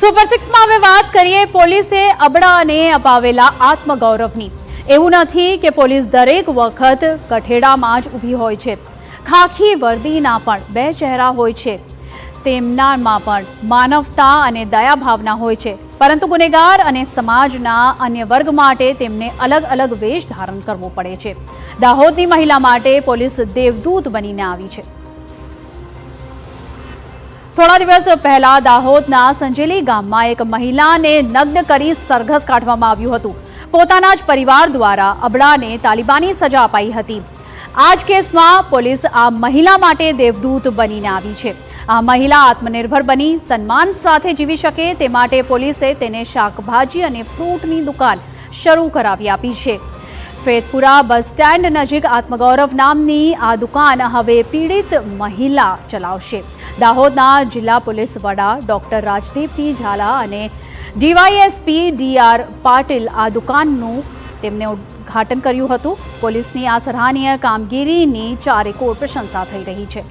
Super સિક્સમાં હવે વાત કરીએ પોલીસે અબડાને અપાવેલા આત્મગૌરવની. એવું નથી કે પોલીસ દરેક વખત કઠેડામાં જ ઊભી હોય છે. ખાખી વર્દીના પણ બે ચહેરા હોય છે. તેમનામાં પણ માનવતા અને દયા ભાવના હોય છે. પરંતુ ગુનેગાર અને સમાજના અન્ય વર્ગ માટે તેમને અલગ અલગ વેશ ધારણ કરવો પડે છે. દાહોદની મહિલા માટે પોલીસ દેવદૂત બનીને આવી છે. થોડા દિવસ પહેલા દાહોદના સંજેલી ગામમાં એક મહિલાને નગ્ન કરી સરઘસ કાઢવામાં આવ્યું હતું. પોતાના જ પરિવાર દ્વારા અબડાને તાલિબાની સજા અપાઈ હતી. આ જ કેસમાં પોલીસ આ મહિલા માટે દેવદૂત બનીને આવી છે. આ મહિલા આત્મનિર્ભર બની, સન્માન સાથે જીવી શકે તે માટે પોલીસે તેને શાકભાજી અને ફ્રૂટની દુકાન શરૂ કરાવી આપી છે. ફેતપુરા બસ સ્ટેન્ડ નજીક આત્મગૌરવ નામની આ દુકાન હવે પીડિત મહિલા ચલાવશે. દાહોદના જિલ્લા પોલીસ વડા ડોક્ટર રાજદીપસિંહ ઝાલા અને ડીવાયએસપી ડીઆર પાટીલ આ દુકાનનું તેમને ઉદ્ઘાટન કર્યું હતું. પોલીસની આ સરાહનીય કામગીરીની ચારેકોર પ્રશંસા થઈ રહી છે.